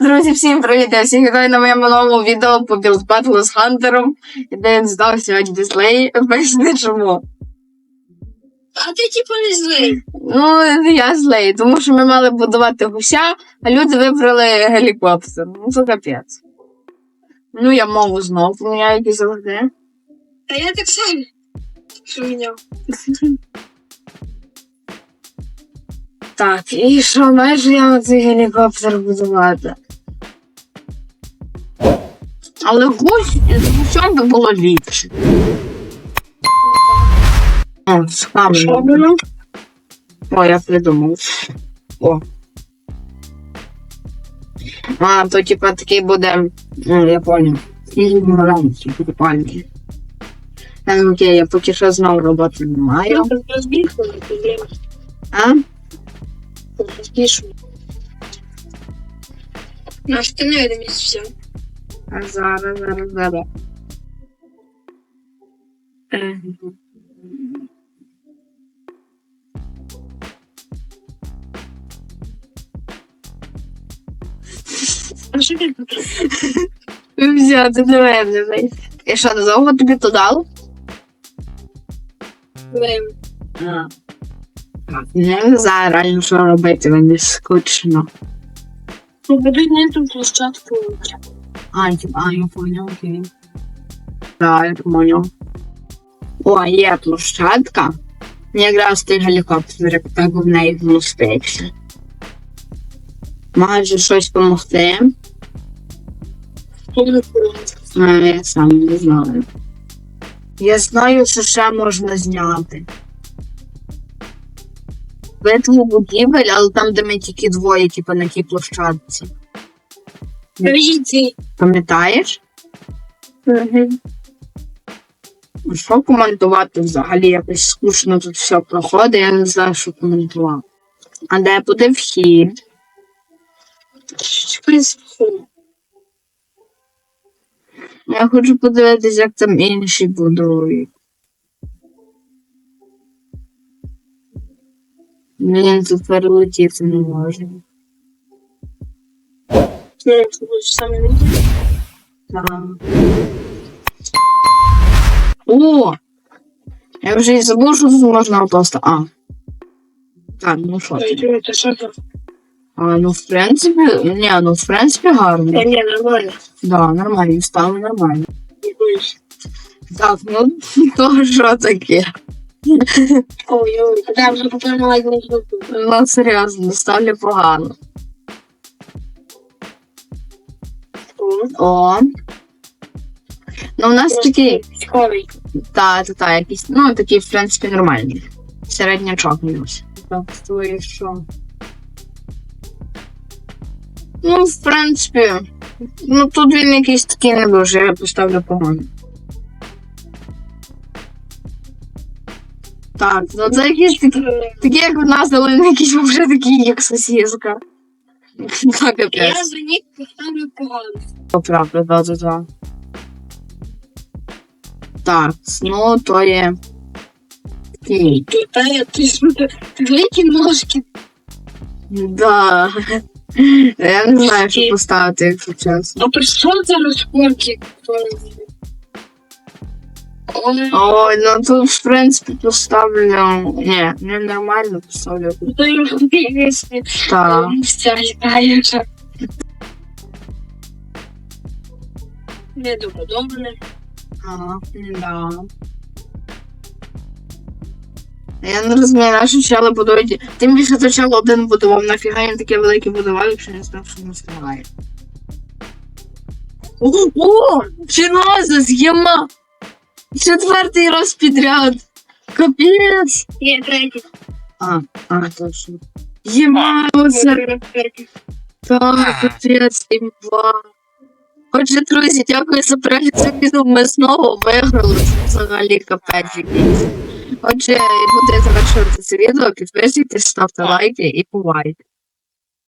Друзі, всім привіт! Я всіх вітаю на моєму новому відео по Battle з Хантером, де він здав сьогодні дислей. Поясни чому. А ти типу не злий. Ну, я злий, тому що ми мали будувати гуся, а люди вибрали гелікоптер. Ну, це капець. Ну, я мову знов поміняю, як і завжди. А я так само. Що міняв? Так, і що, майже я оцей гелікоптер будувати. Але гусь з гусем би було ліпше. О, з. О, я придумав. О. А, то типа такий буде. Ну, я понял. Маленький, прикольний. Е, Окей, я поки що знову роботи не маю. А? Наш ти невидимість все. А зараз, зараз, зараз. Взяти до мене. І що, довго тобі то робиш? Не знаю реально, що робити, мені скучно. Побудуй не ту площадку. А, типа, а, я понял, окей. Да, я понял. О, є площадка. Якраз той гелікоптер, так в неї змостився. Може щось допомогти. А, я сам не знаю. Я знаю, що ще можна зняти. Битву будівель, але там, де ми тільки двоє, типу, на тій площадці. Привіти. Пам'ятаєш? Що коментувати взагалі? Якось скучно тут все проходить, я не знаю, що коментувати. А де буде вхід? Сху. Я хочу подивитися, як там інші будують. Блін, тут перелетіти не можна. Ну, це буде саме не. О! Я вже і забув, що тут можна просто. А. Так, ну що? А, ну, в принципі, ні, ну, в принципі, гарно. Та ні, нормально. Да, нормально, стало нормально. Не боюсь. Так, ну, то що таке? Ой, ой, да, вже одну штуку. Ну, серйозно, ставлю погано. О. Ну, у нас такий, Цікавий. та, та, та, якийсь, ну, такий, в принципі, нормальний. Середнячок мінус. Так, твоє що? Ну, в принципі, ну тут він якийсь такий не дуже, я поставлю погано. Так, ну це якийсь такий, такий як в нас, але він якийсь вже такий, як сосіска. Я капець. за нік поставлю погано. Правда, да, да, да. Так, ну то є. Тут, та я, ти ж великі ножки. Да. Я не знаю, що поставити, якщо чесно. А при чому це розпорки? Ой, ну тут, в принципі, поставлю. Ні, не нормально поставлю. й. Так. Літає. Не добре. Ага, да. Я не розумію, наші чали будують. Тим більше то чало один будував, нафіга їм таке велике будував, якщо не знав, що не встигає. О, о! Чинозис, єма! Четвертий раз підряд. Капець! Є третій. А, а, точно. Єма, оце так, капець, імба. Отже, друзі, дякую за перегляд цього відео. Ми знову виграли. Це взагалі капець якийсь. Отже, буду завершувати це відео. Підписуйтесь, ставте лайки і бувайте.